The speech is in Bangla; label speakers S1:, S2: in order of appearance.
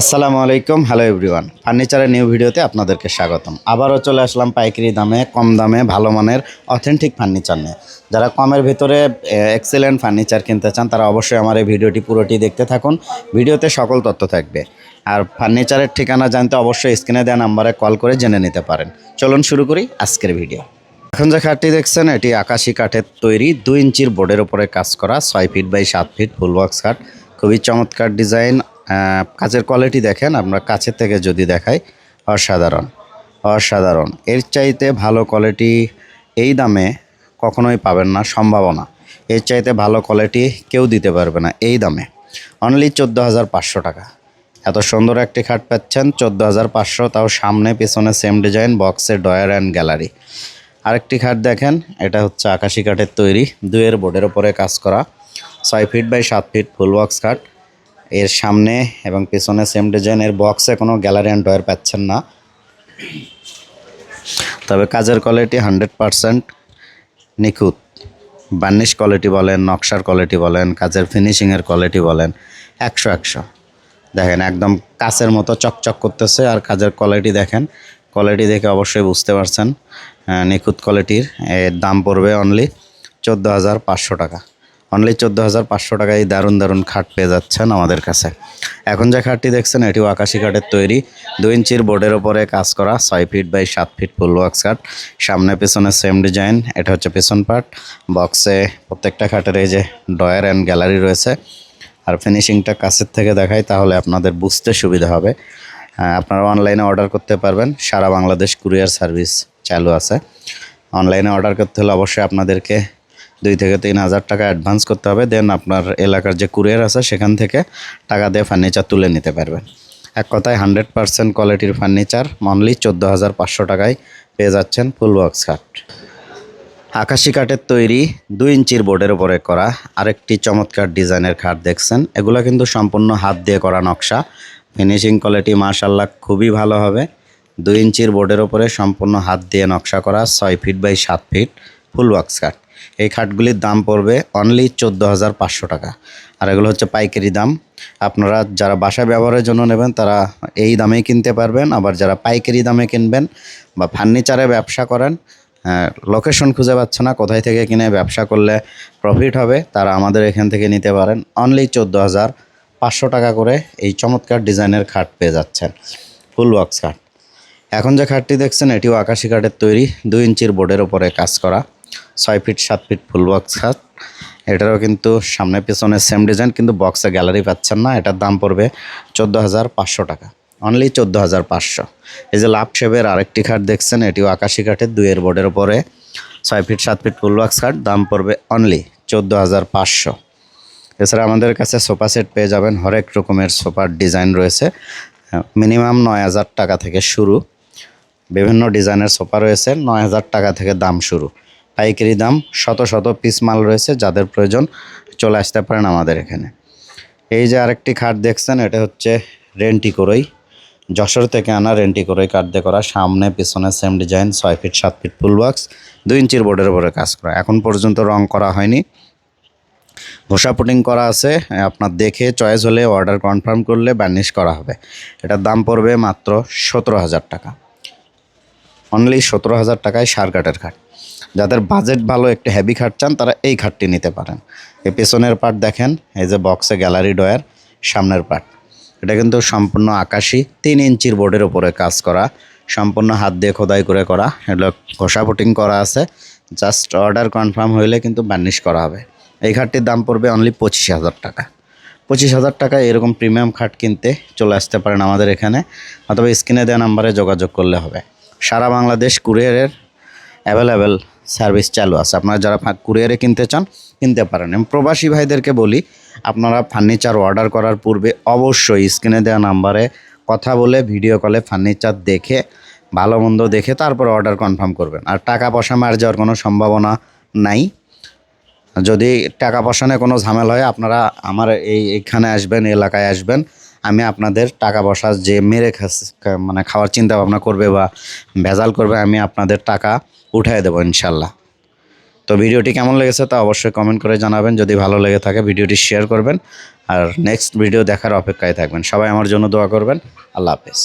S1: আসসালামু আলাইকুম, হ্যালো এভরিওয়ান। ফার্নিচারের নিউ ভিডিওতে আপনাদেরকে স্বাগতম। আবারও চলে আসলাম পাইকারি দামে, কম দামে, ভালো মানের অথেন্টিক ফার্নিচার নিয়ে। যারা কমের ভিতরে এক্সেলেন্ট ফার্নিচার কিনতে চান, তারা অবশ্যই আমার এই ভিডিওটি পুরোটি দেখতে থাকুন। ভিডিওতে সকল তথ্য থাকবে। আর ফার্নিচারের ঠিকানা জানতে অবশ্যই স্ক্রিনে দেওয়া নাম্বারে কল করে জেনে নিতে পারেন। চলুন শুরু করি আজকের ভিডিও। এখন যে খাটটি দেখছেন, এটি আকাশি কাঠের তৈরি, দুই ইঞ্চির বোর্ডের উপরে কাজ করা, ছয় ফিট বাই সাত ফিট ফুল বক্স খাট। খুবই চমৎকার ডিজাইন কাজের কোয়ালিটি দেখেন, আমরা কাছের থেকে যদি দেখাই, অসাধারণ অসাধারণ। এর চাইতে ভালো কোয়ালিটি এই দামে কখনোই পাবেন না, সম্ভাবনা। এর চাইতে ভালো কোয়ালিটি কেউ দিতে পারবে না এই দামে। অনলি চোদ্দ হাজার পাঁচশো টাকা। এত সুন্দর একটি খাট পাচ্ছেন, চোদ্দ হাজার পাঁচশো, তাও সামনে, পেছনে সেম ডিজাইন বক্সের ডয়ার অ্যান্ড গ্যালারি আরেকটি খাট দেখেন, এটা হচ্ছে আকাশি কাঠের তৈরি দুইয়ের বোর্ডের ওপরে কাজ করা, ছয় ফিট বাই সাত ফিট ফুল বক্স খাট। এর সামনে এবং পেছনে সেম ডিজাইন এর বক্সে কোনো গ্যালারি অ্যান্ড ডয়ার পাচ্ছেন না। তবে কাজের কোয়ালিটি হান্ড্রেড পারসেন্ট নিখুঁত। বার্নিশ কোয়ালিটি বলেন, নকশার কোয়ালিটি বলেন, কাজের ফিনিশিংয়ের কোয়ালিটি বলেন, একশো একশো। দেখেন একদম কাচের মতো চকচক করতেছে আর কাজের কোয়ালিটি দেখেন। কোয়ালিটি দেখে অবশ্যই বুঝতে পারছেন নিখুঁত কোয়ালিটির এর দাম পড়বে অনলি চোদ্দ হাজার পাঁচশো টাকা। অনলি চোদ্দ হাজার পাঁচশো টাকায় দারুণ দারুণ খাট পেয়ে যাচ্ছেন আমাদের কাছে। এখন যে খাটটি দেখছেন এটিও আকাশি কাঠের তৈরি। দুই ইঞ্চির বোর্ডের ওপরে কাজ করা ছয় ফিট বাই সাত ফিট ফুল বক্স কাঠ। সামনে পেছনে সেম ডিজাইন এটা হচ্ছে পেছন পার্ট বক্সে প্রত্যেকটা খাটের এই যে ডয়ার অ্যান্ড গ্যালারি রয়েছে। আর ফিনিশিংটা কাছের থেকে দেখাই তাহলে আপনাদের বুঝতে সুবিধা হবে। হ্যাঁ, আপনারা অনলাইনে অর্ডার করতে পারবেন। সারা বাংলাদেশ কুরিয়ার সার্ভিস চালু আছে। অনলাইনে অর্ডার করতে হলে অবশ্যই আপনাদেরকে দুই থেকে তিন হাজার টাকা অ্যাডভান্স করতে হবে। দেন আপনার এলাকার যে কুরিয়ার আছে, সেখান থেকে টাকা দিয়ে ফার্নিচার তুলে নিতে পারবেন। এক কথায় হান্ড্রেড পার্সেন্ট কোয়ালিটির ফার্নিচার মনলি চোদ্দ হাজার পাঁচশো টাকায় পেয়ে যাচ্ছেন ফুল বক্স কাঠ আকাশি কাঠের তৈরি দুই ইঞ্চির বোর্ডের উপরে করা আরেকটি চমৎকার ডিজাইনের খাট দেখছেন। এগুলো কিন্তু সম্পূর্ণ হাত দিয়ে করা নকশা। ফিনিশিং কোয়ালিটি মার্শাল্লাহ খুবই ভালো হবে। দুই ইঞ্চির বোর্ডের ওপরে সম্পূর্ণ হাত দিয়ে নকশা করা, ছয় ফিট বাই সাত ফিট ফুল বক্স কাঠ এই খাটগুলির দাম পড়বে অনলি চোদ্দ হাজার পাঁচশো টাকা। আর এগুলো হচ্ছে পাইকারি দাম। আপনারা যারা বাসায় ব্যবহারের জন্য নেবেন, তারা এই দামেই কিনতে পারবেন। আবার যারা পাইকারি দামে কিনবেন বা ফার্নিচারে ব্যবসা করেন লোকেশন খুঁজে পাচ্ছে না, কোথায় থেকে কিনে ব্যবসা করলে প্রফিট হবে, তারা আমাদের এখান থেকে নিতে পারেন। অনলি চোদ্দ হাজার পাঁচশো টাকা করে এই চমৎকার ডিজাইনের খাট পেয়ে যাচ্ছেন। ফুল বক্স খাট। এখন যে খাটটি দেখছেন, এটিও আকাশি কাঠের তৈরি, দুই ইঞ্চির বোর্ডের ওপরে কাজ করা। ছয় ফিট, সাত ফিট ফুল বক্স খাট। এটারও কিন্তু সামনে পেছনে সেম ডিজাইন কিন্তু বক্সে গ্যালারি পাচ্ছেন না। এটার দাম পড়বে চোদ্দ হাজার পাঁচশো টাকা। অনলি চোদ্দ হাজার পাঁচশো। এই যে লাভ শেপের আরেকটি খাট দেখছেন, এটিও আকাশি কাঠের, দুইয়ের বোর্ডের ওপরে ছয় ফিট, সাত ফিট ফুল বক্স খাট, দাম পড়বে অনলি চোদ্দ হাজার পাঁচশো। এছাড়া আমাদের কাছে সোফা সেট পেয়ে যাবেন। হরেক রকমের সোফার ডিজাইন রয়েছে। মিনিমাম নয় হাজার টাকা থেকে শুরু। বিভিন্ন ডিজাইনের সোফা রয়েছে। নয় হাজার টাকা থেকে দাম শুরু। পাইকারি দাম শত শত পিস মাল রয়েছে যাদের প্রয়োজন চলে আসতে পারেন আমাদের এখানে। এই যে আরেকটি খাট দেখছেন, এটা হচ্ছে রেন্টি করই যশোর থেকে আনা রেন্টি করই কাঠ দিয়ে করা, সামনে, পিছনে সেম ডিজাইন ছয় ফিট সাত ফিট ফুল বক্স দুই ইঞ্চির বোর্ডের উপরে কাজ করা। এখন পর্যন্ত রং করা হয়নি। ঘোষা পুটিং করা আছে, আপনার দেখে চয়েস হলে অর্ডার কনফার্ম করলে বার্নিশ করা হবে। এটার দাম পড়বে মাত্র সতেরো হাজার টাকা। অনলি সতেরো হাজার টাকায় সার কাঠের খাট। যাদের বাজেট ভালো, একটু হেভি খাট চান, তারা এই খাটটি নিতে পারেন। এই পেছনের পার্ট দেখেন, এই যে বক্সে গ্যালারি ডয়ার সামনের পার্ট এটা কিন্তু সম্পূর্ণ আকাশি, তিন ইঞ্চির বোর্ডের উপরে কাজ করা, সম্পূর্ণ হাত দিয়ে খোদাই করে করা, এগুলো ঘষা পুটিং করা আছে। জাস্ট অর্ডার কনফার্ম হইলে কিন্তু বার্নিশ করা হবে। এই খাটটির দাম পড়বে অনলি পঁচিশ হাজার টাকা। পঁচিশ হাজার টাকা এরকম প্রিমিয়াম খাট কিনতে চলে আসতে পারেন আমাদের এখানে, অথবা স্ক্রিনে দেওয়া নাম্বারে যোগাযোগ করলে হবে। সারা বাংলাদেশ কুরিয়ারের অ্যাভেলেবেল সার্ভিস চালু আছে। আপনারা যারা কুরিয়ারে কিনতে চান, কিনতে পারেন। এবং প্রবাসী ভাইদেরকে বলি, আপনারা ফার্নিচার অর্ডার করার পূর্বে অবশ্যই স্ক্রিনে দেওয়া নাম্বারে কথা বলে ভিডিও কলে ফার্নিচার দেখে, ভালো মন্দ দেখে তারপর অর্ডার কনফার্ম করবেন। আর টাকা পয়সা মার যাওয়ার কোনো সম্ভাবনা নাই। যদি টাকা পয়সা নিয়ে কোনো ঝামেলা হয়, আপনারা আমার এই এখানে আসবেন, এলাকায় আসবেন। আমি আপনাদের টাকা পয়সা যে মেরে মানে খাওয়ার চিন্তা ভাবনা করবে বা ভেজাল করবে, আমি আপনাদের টাকা উঠাই দেবো ইনশাল্লাহ। তো ভিডিওটি কেমন লেগেছে তা অবশ্যই কমেন্ট করে জানাবেন। যদি ভালো লেগে থাকে ভিডিওটি শেয়ার করবেন। আর নেক্সট ভিডিও দেখার অপেক্ষায় থাকবেন। সবাই আমার জন্য দোয়া করবেন। আল্লাহ হাফেজ।